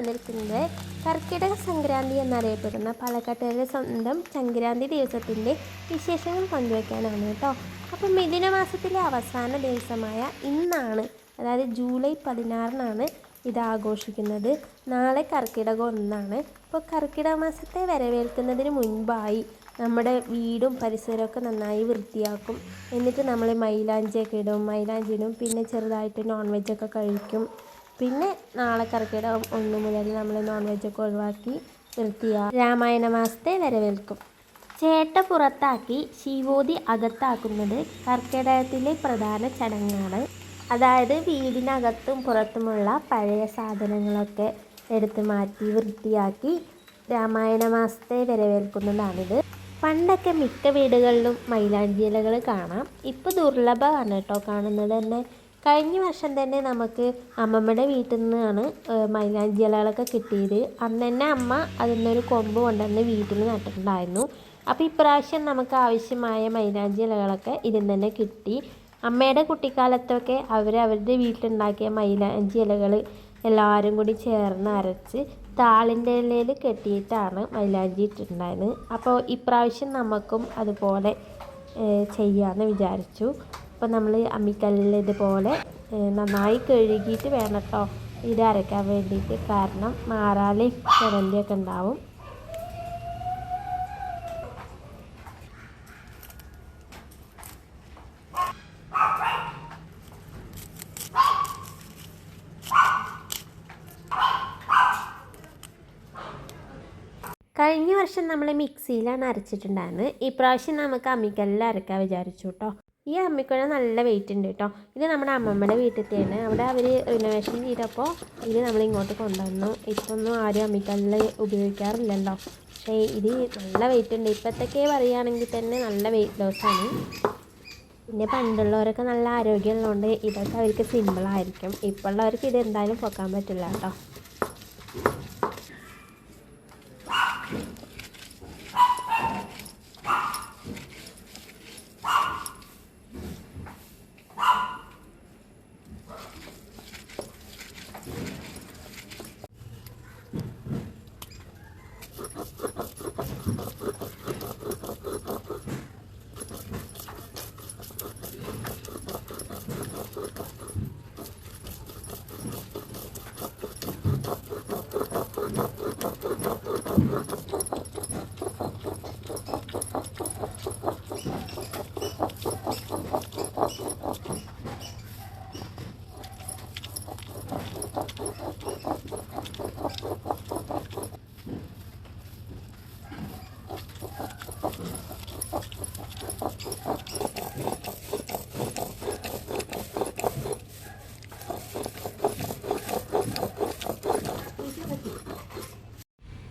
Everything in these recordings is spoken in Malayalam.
വന്നിരിക്കുന്നത് കർക്കിടക സംക്രാന്തി എന്നറിയപ്പെടുന്ന പാലക്കാട്ടുകാരുടെ സ്വന്തം സംക്രാന്തി ദിവസത്തിന്റെ വിശേഷങ്ങൾ പങ്കുവയ്ക്കാനാണ് കേട്ടോ. അപ്പം മിഥുന മാസത്തിലെ അവസാന ദിവസമായ ഇന്നാണ് അതായത് ജൂലൈ പതിനാറിനാണ് ഇത് ആഘോഷിക്കുന്നത്. നാളെ കർക്കിടകം ഒന്നാണ്. അപ്പോൾ കർക്കിടക മാസത്തെ വരവേൽക്കുന്നതിന് മുൻപായി നമ്മുടെ വീടും പരിസരമൊക്കെ നന്നായി വൃത്തിയാക്കും. എന്നിട്ട് നമ്മൾ മൈലാഞ്ചിയൊക്കെ ഇടും. മൈലാഞ്ചി ഇടും. പിന്നെ ചെറുതായിട്ട് നോൺ വെജ് ഒക്കെ കഴിക്കും. പിന്നെ നാളെ കർക്കിടകം ഒന്ന് മുതൽ നമ്മൾ നോൺ വെജൊക്കെ ഒഴിവാക്കി നിർത്തിയ രാമായണ മാസത്തെ വരവേൽക്കും. ചേട്ട പുറത്താക്കി ശിവോതി അകത്താക്കുന്നത് കർക്കിടകത്തിലെ പ്രധാന ചടങ്ങാണ്. അതായത് വീടിനകത്തും പുറത്തുമുള്ള പഴയ സാധനങ്ങളൊക്കെ എടുത്ത് മാറ്റി വൃത്തിയാക്കി രാമായണ മാസത്തെ വരവേൽക്കുന്നതാണിത്. പണ്ടൊക്കെ മിക്ക വീടുകളിലും മൈലാഞ്ചി ഇലകൾ കാണാം. ഇപ്പോൾ ദുർലഭമാണ് കേട്ടോ കാണുന്നത് തന്നെ. കഴിഞ്ഞ വർഷം തന്നെ നമുക്ക് അമ്മമ്മയുടെ വീട്ടിൽ നിന്നാണ് മൈലാഞ്ചി ഇലകളൊക്കെ കിട്ടിയത്. അന്ന് തന്നെ അമ്മ അതിൽ നിന്നൊരു കൊമ്പ് കൊണ്ടുവന്ന് വീട്ടിൽ നട്ടിട്ടുണ്ടായിരുന്നു. അപ്പോൾ ഇപ്രാവശ്യം നമുക്ക് ആവശ്യമായ മൈലാഞ്ചി ഇലകളൊക്കെ ഇതിൽ തന്നെ കിട്ടി. അമ്മയുടെ കുട്ടിക്കാലത്തൊക്കെ അവർ അവരുടെ വീട്ടിലുണ്ടാക്കിയ മൈലാഞ്ചി ഇലകൾ എല്ലാവരും കൂടി ചേർന്ന് അരച്ച് താളിന്റെ ഇലയിൽ കെട്ടിയിട്ടാണ് മൈലാഞ്ചി ഇട്ടിട്ടുണ്ടായിരുന്നത്. അപ്പോൾ ഇപ്രാവശ്യം നമുക്കും അതുപോലെ ചെയ്യാമെന്ന് വിചാരിച്ചു. അപ്പോൾ നമ്മൾ അമ്മിക്കല്ലിൽ ഇതുപോലെ നന്നായി കഴുകിയിട്ട് വേണം കേട്ടോ ഇത് അരയ്ക്കാൻ വേണ്ടിയിട്ട്. കാരണം മാറാലയും ചിരണ്ടിയൊക്കെ ഉണ്ടാവും. കഴിഞ്ഞ വർഷം നമ്മൾ മിക്സിയിലാണ് അരച്ചിട്ടുണ്ടായിരുന്നത്. ഇപ്രാവശ്യം നമുക്ക് അമ്മിക്കല്ലിൽ അരക്കാൻ വിചാരിച്ചു കേട്ടോ ഈ അമ്മിക്കുഴ നല്ല വെയിറ്റ് ഉണ്ട് കേട്ടോ ഇത് നമ്മുടെ അമ്മമ്മയുടെ വീട്ടിലത്തെയാണ്. അവിടെ അവർ റിനോവേഷൻ ചെയ്തപ്പോൾ ഇത് നമ്മൾ ഇങ്ങോട്ട് കൊണ്ടുവന്നു. ഇപ്പൊന്നും ആരും അമ്മിക്കല്ല് ഉപയോഗിക്കാറില്ലല്ലോ. പക്ഷേ ഇത് നല്ല വെയിറ്റ് ഉണ്ട്. ഇപ്പോഴത്തേക്കേ പറയുകയാണെങ്കിൽ തന്നെ നല്ല വെയിറ്റ് ലോസാണ് പിന്നെ പണ്ടുള്ളവരൊക്കെ നല്ല ആരോഗ്യമുള്ളതുകൊണ്ട് ഇതൊക്കെ അവർക്ക് സിമ്പിളായിരിക്കും ഇപ്പോൾ ഉള്ളവർക്ക് ഇത് എന്തായാലും പൊക്കാൻ പറ്റില്ല കേട്ടോ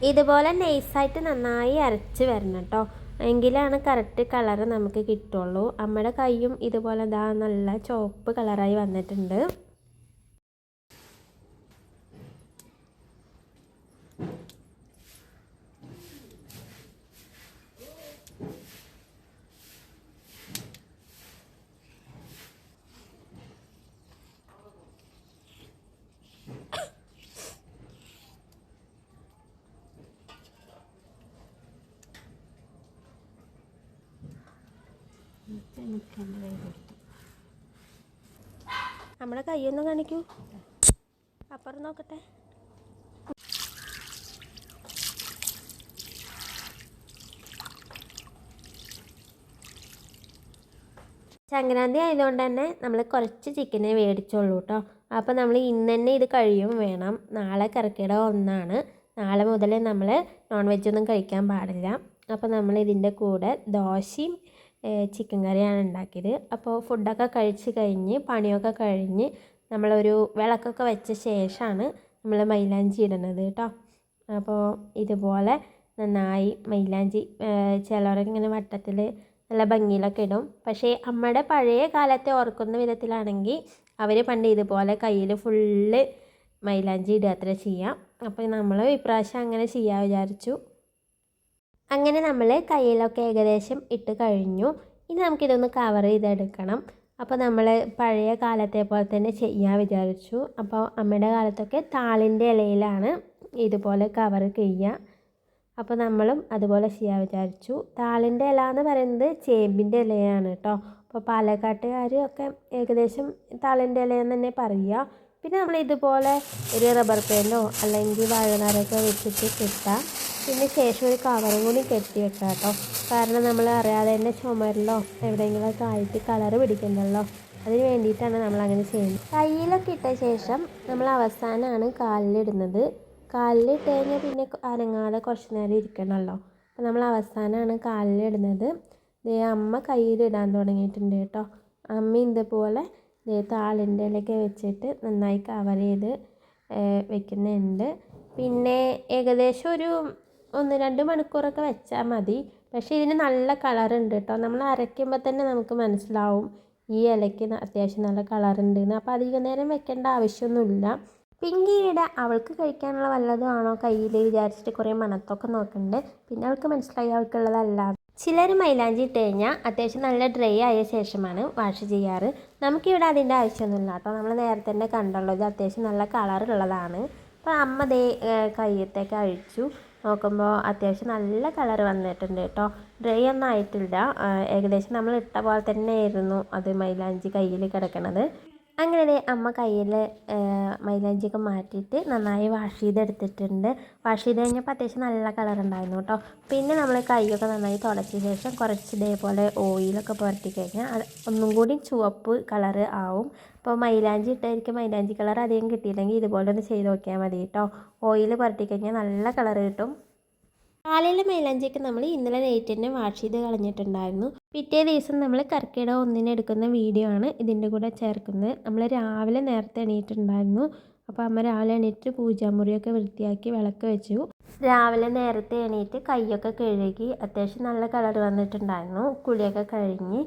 ഇതുപോലെ നൈസായിട്ട് നന്നായി അരച്ച് വരണം കേട്ടോ. എങ്കിലാണ് കറക്റ്റ് കളറ് നമുക്ക് കിട്ടുള്ളൂ. അമ്മയുടെ കൈയും ഇതുപോലെ ഇതാ നല്ല ചുവപ്പ് കളറായി വന്നിട്ടുണ്ട്. നമ്മുടെ കൈയൊന്നും കാണിക്കൂ. അപ്പുറം നോക്കട്ടെ. സംക്രാന്തി ആയതുകൊണ്ട് തന്നെ നമ്മൾ കുറച്ച് ചിക്കനെ മേടിച്ചുള്ളൂ കേട്ടോ അപ്പോൾ നമ്മൾ ഇന്ന് തന്നെ ഇത് കഴിയും വേണം. നാളെ കറക്കിടം ഒന്നാണ്. നാളെ മുതൽ നമ്മൾ നോൺ വെജ് ഒന്നും കഴിക്കാൻ പാടില്ല. അപ്പോൾ നമ്മൾ ഇതിന്റെ കൂടെ ദോശയും ചിക്കൻ കറിയാണ് ഉണ്ടാക്കിയത്. അപ്പോൾ ഫുഡൊക്കെ കഴിച്ച് കഴിഞ്ഞ് പണിയൊക്കെ കഴിഞ്ഞ് നമ്മളൊരു വിളക്കൊക്കെ വെച്ച ശേഷമാണ് നമ്മൾ മൈലാഞ്ചി ഇടുന്നത് കേട്ടോ അപ്പോൾ ഇതുപോലെ നന്നായി മൈലാഞ്ചി ചിലവരൊക്കെ ഇങ്ങനെ വട്ടത്തിൽ നല്ല ഭംഗിയിലൊക്കെ ഇടും. പക്ഷേ അമ്മയുടെ പഴയ കാലത്തെ ഓർക്കുന്ന വിധത്തിലാണെങ്കിൽ അവർ പണ്ട് ഇതുപോലെ കയ്യിൽ ഫുള്ള് മൈലാഞ്ചി ഇടുക അത്ര ചെയ്യാം. അപ്പോൾ നമ്മൾ ഇപ്രാവശ്യം അങ്ങനെ ചെയ്യാൻ വിചാരിച്ചു. അങ്ങനെ നമ്മൾ കയ്യിലൊക്കെ ഏകദേശം ഇട്ട് കഴിഞ്ഞു. ഇനി നമുക്കിതൊന്ന് കവർ ചെയ്തെടുക്കണം. അപ്പോൾ നമ്മൾ പഴയ കാലത്തെ പോലെ തന്നെ ചെയ്യാൻ വിചാരിച്ചു. അപ്പോൾ അമ്മയുടെ കാലത്തൊക്കെ താളിന്റെ ഇലയിലാണ് ഇതുപോലെ കവർ ചെയ്യുക അപ്പോൾ നമ്മളും അതുപോലെ ചെയ്യാൻ വിചാരിച്ചു. താളിന്റെ ഇല എന്ന് പറയുന്നത് ചേമ്പിന്റെ ഇലയാണ് കേട്ടോ അപ്പോൾ പാലക്കാട്ടുകാർ ഒക്കെ ഏകദേശം താളിന്റെ ഇലയെന്ന് തന്നെ പറയുക പിന്നെ നമ്മൾ ഇതുപോലെ ഒരു റബ്ബർ പേനോ അല്ലെങ്കിൽ വാഴനാരൊക്കെ വെച്ചിട്ട് കെട്ടാം. പിന്നെ ശേഷം ഒരു കവറും കൂടി കെട്ടി വെക്കാം കേട്ടോ കാരണം നമ്മൾ അറിയാതെ തന്നെ ചുമരിലോ എവിടെയെങ്കിലുമൊക്കെ ആയിട്ട് കളറ് പിടിക്കണ്ടല്ലോ. അതിന് വേണ്ടിയിട്ടാണ് നമ്മൾ അങ്ങനെ ചെയ്യുന്നത്. കയ്യിലൊക്കെ ഇട്ട ശേഷം നമ്മൾ അവസാനമാണ് കാലിലിടുന്നത്. കാലിലിട്ട് കഴിഞ്ഞാൽ പിന്നെ അനങ്ങാതെ കുറച്ച് നേരം ഇരിക്കണമല്ലോ. അപ്പോൾ നമ്മൾ അവസാനമാണ് കാലിലിടുന്നത്. ദേ അമ്മ കയ്യിലിടാൻ തുടങ്ങിയിട്ടുണ്ട് കേട്ടോ. അമ്മ ഇതുപോലെ ദേ താളിന്റെ ഇലയൊക്കെ വെച്ചിട്ട് നന്നായി കവർ ചെയ്ത് വെക്കുന്നുണ്ട്. പിന്നെ ഏകദേശം ഒരു ഒന്ന് രണ്ട് മണിക്കൂറൊക്കെ വെച്ചാൽ മതി. പക്ഷേ ഇതിന് നല്ല കളറുണ്ട് കേട്ടോ നമ്മൾ അരയ്ക്കുമ്പോൾ തന്നെ നമുക്ക് മനസ്സിലാവും ഈ ഇലയ്ക്ക് അത്യാവശ്യം നല്ല കളറുണ്ട് എന്ന് അപ്പോൾ അധിക നേരം വെക്കേണ്ട ആവശ്യമൊന്നുമില്ല. പിങ്കിയുടെ അവൾക്ക് കഴിക്കാനുള്ള വല്ലതും ആണോ കയ്യിൽ വിചാരിച്ചിട്ട് കുറേ മണത്തൊക്കെ നോക്കുന്നുണ്ട് പിന്നെ അവൾക്ക് മനസ്സിലായി അവൾക്കുള്ളതല്ല. ചിലർ മൈലാഞ്ചി ഇട്ട് കഴിഞ്ഞാൽ അത്യാവശ്യം നല്ല ഡ്രൈ ആയ ശേഷമാണ് വാഷ് ചെയ്യാറ്. നമുക്കിവിടെ അതിന്റെ ആവശ്യമൊന്നുമില്ല കേട്ടോ നമ്മൾ നേരത്തെ തന്നെ കണ്ടുള്ളത് അത്യാവശ്യം നല്ല കളറുള്ളതാണ് അപ്പോൾ അമ്മ ദേ കയ്യത്തേക്ക് അഴിച്ചു. നോക്കുമ്പോൾ അത്യാവശ്യം നല്ല കളർ വന്നിട്ടുണ്ട് കേട്ടോ ഡ്രൈ ഒന്നും ആയിട്ടില്ല. ഏകദേശം നമ്മൾ ഇട്ട പോലെ തന്നെ ആയിരുന്നു അത് മൈലാഞ്ചി കയ്യിൽ കിടക്കണത്. അങ്ങനെ അമ്മ കയ്യിൽ മൈലാഞ്ചിയൊക്കെ മാറ്റിയിട്ട് നന്നായി വാഷ് ചെയ്തെടുത്തിട്ടുണ്ട്. വാഷ് ചെയ്ത് കഴിഞ്ഞപ്പോൾ അത്യാവശ്യം നല്ല കളർ ഉണ്ടായിരുന്നു കേട്ടോ. പിന്നെ നമ്മൾ കൈയൊക്കെ നന്നായി തുടച്ച ശേഷം കുറച്ച് ഇതേപോലെ ഓയിലൊക്കെ പുരട്ടി കഴിഞ്ഞാൽ അത് ഒന്നും കൂടി ചുവപ്പ് കളറ് ആവും. അപ്പോൾ മൈലാഞ്ചി ഇട്ടായിരിക്കും. മൈലാഞ്ചി കളർ അധികം കിട്ടിയില്ലെങ്കിൽ ഇതുപോലെ ഒന്ന് ചെയ്ത് നോക്കിയാൽ മതി കേട്ടോ. ഓയിൽ പുരട്ടി കഴിഞ്ഞാൽ നല്ല കളർ കിട്ടും. കാലയിലെ മൈലാഞ്ചിയൊക്കെ നമ്മൾ ഇന്നലെ നൈറ്റ് തന്നെ വാഷ് ചെയ്ത് കളഞ്ഞിട്ടുണ്ടായിരുന്നു. പിറ്റേ ദിവസം നമ്മൾ കർക്കിടക ഒന്നിന് എടുക്കുന്ന വീഡിയോ ആണ് ഇതിന്റെ കൂടെ ചേർക്കുന്നത്. നമ്മൾ രാവിലെ നേരത്തെ എണീറ്റുണ്ടായിരുന്നു അപ്പോൾ അമ്മ രാവിലെ എണീറ്റ് പൂജാമുറിയൊക്കെ വൃത്തിയാക്കി വിളക്ക് വെച്ചു. രാവിലെ നേരത്തെ എണീറ്റ് കൈയൊക്കെ കഴുകി അത്യാവശ്യം നല്ല കളർ വന്നിട്ടുണ്ടായിരുന്നു. കുളിയൊക്കെ കഴിഞ്ഞ്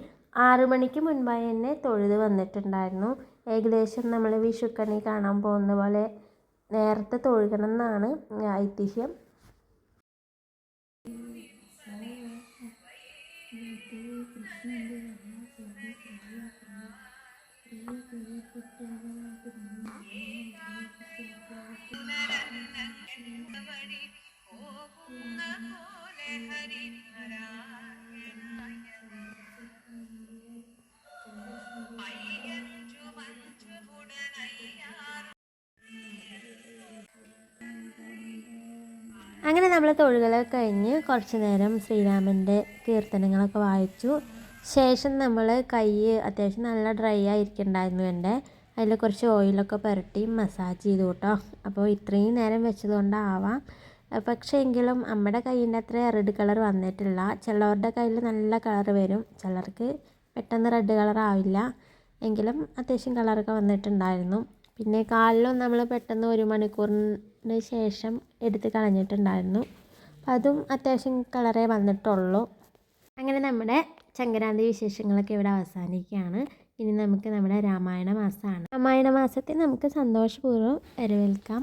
ആറു മണിക്ക് മുൻപായി തന്നെ തൊഴുത് വന്നിട്ടുണ്ടായിരുന്നു. ഏകദേശം നമ്മൾ വിഷുക്കണി കാണാൻ പോകുന്ന പോലെ നേരത്തെ തൊഴുകണം എന്നാണ് ഐതിഹ്യം. അങ്ങനെ നമ്മൾ തൊഴുകളൊക്കെ കഴിഞ്ഞ് കുറച്ച് നേരം ശ്രീരാമന്റെ കീർത്തനങ്ങളൊക്കെ വായിച്ചു. ശേഷം നമ്മൾ കൈ അത്യാവശ്യം നല്ല ഡ്രൈ ആയിരിക്കുന്നുണ്ടായിരുന്നു എന്റെ. അതിൽ കുറച്ച് ഓയിലൊക്കെ പുരട്ടി മസാജ് ചെയ്തു കേട്ടോ. അപ്പോൾ ഇത്രയും നേരം വെച്ചതുകൊണ്ടാവാം. പക്ഷേ എങ്കിലും നമ്മുടെ കൈയിന്റെ അത്ര റെഡ് കളർ വന്നിട്ടില്ല. ചിലവരുടെ കയ്യിൽ നല്ല കളർ വരും. ചിലർക്ക് പെട്ടെന്ന് റെഡ് കളർ ആവില്ല. എങ്കിലും അത്യാവശ്യം കളറൊക്കെ വന്നിട്ടുണ്ടായിരുന്നു. പിന്നെ കാലിലും നമ്മൾ പെട്ടെന്ന് ഒരു മണിക്കൂറിന് ശേഷം എടുത്ത് കളഞ്ഞിട്ടുണ്ടായിരുന്നു. അതും അത്യാവശ്യം കളറേ വന്നിട്ടുള്ളൂ. അങ്ങനെ നമ്മുടെ ചങ്കരാന്തി വിശേഷങ്ങളൊക്കെ ഇവിടെ അവസാനിക്കുകയാണ്. ഇനി നമുക്ക് നമ്മുടെ രാമായണ മാസമാണ്. രാമായണ മാസത്തെ നമുക്ക് സന്തോഷപൂർവം വരവേൽക്കാം.